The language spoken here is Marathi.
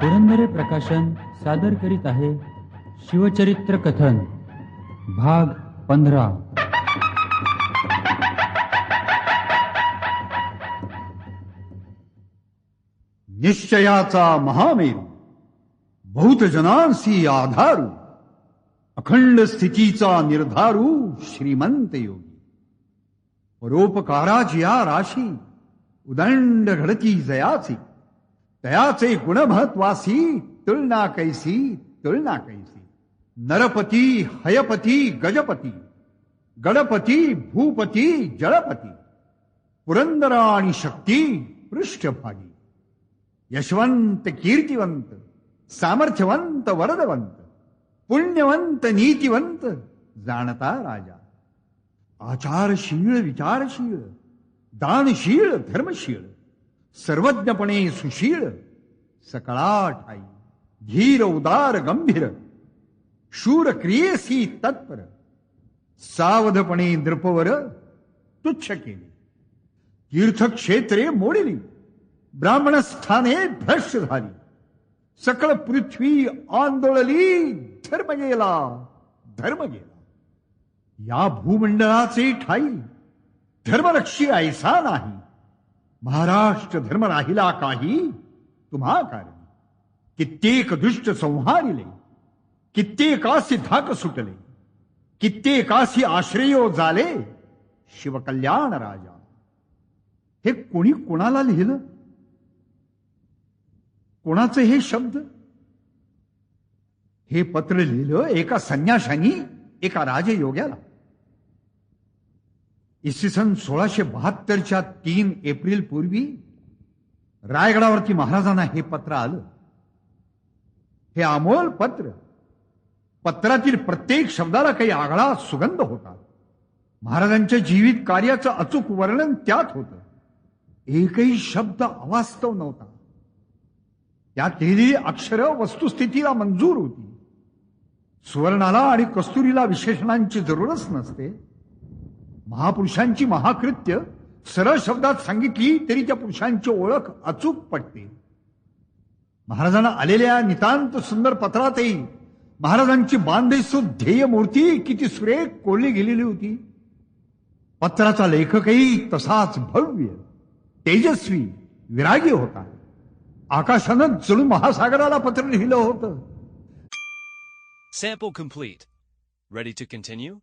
पुरंदरे प्रकाशन सादर करीत आहे शिवचरित्र कथन भाग पंधरा. निश्चयाचा महामेरू बहुतजनांसी आधारू अखंड स्थितीचा निर्धारू श्रीमंत योगी. परोपकाराची या राशी उदंड घडती जयाची. तयाचे गुणमहत्वासी तुलना कैसी तुलना कैसी? नरपती हयपती गजपती। गणपती भूपती जळपती। पुरंदर आणि शक्ती पृष्ठभागी। यशवंत कीर्तिवंत। सामर्थ्यवंत वरदवंत। पुण्यवंत नीतिवंत। जाणता राजा। आचारशीळ विचारशीळ दानशीळ धर्मशीळ सर्वज्ञपणे सुशीळ सकळा ठाई धीर उदार गंभीर शूर क्रियेसी तत्पर सावधपणे नृपवर तुच्छ केले. तीर्थक्षेत्रे मोडिली. ब्राह्मणस्थाने भ्रष्ट झाली. सकळ पृथ्वी आंदोळली धर्म गेला धर्म गेला. या भूमंडळाचे ठाई धर्मरक्षी ऐसा नाही. महाराष्ट्र धर्म राहिला काही तुम्हा कारण कित्येक दुष्ट संहारिले कित्येकासी धाक सुटले कित्येकासी आश्रयो झाले शिवकल्याण राजा। हे कोणी कोणाला लिहिलं? कोणाचे हे शब्द? हे पत्र लिहिलं एका संन्याशानी एका राजयोग्याला। इसवी सन सोळाशे बहात्तरच्या तीन एप्रिल पूर्वी रायगडावरती महाराजांना हे पत्र आलं. हे अमोल पत्र पत्रातील प्रत्येक शब्दाला काही आगळा सुगंध होता. महाराजांच्या जीवित कार्याचं अचूक वर्णन त्यात होतं. एकही शब्द अवास्तव नव्हता. त्यात लिहिलेली अक्षर वस्तुस्थितीला मंजूर होती. सुवर्णाला आणि कस्तुरीला विशेषणांची जरूरच नसते. महापुरुषांची महाकृत्य सरळ शब्दात सांगितली तरी त्या पुरुषांची ओळख अचूक पटते महाराजांना आलेल्या नितांत सुंदर पत्रातही महाराजांची बांधेसू ध्येय मूर्ती किती सुरेख कोरली गेलेली होती पत्राचा लेखकही तसाच भव्य तेजस्वी विरागी होता आकाशानं जणू महासागराला पत्र लिहिलं होतं Sample complete. Ready to continue?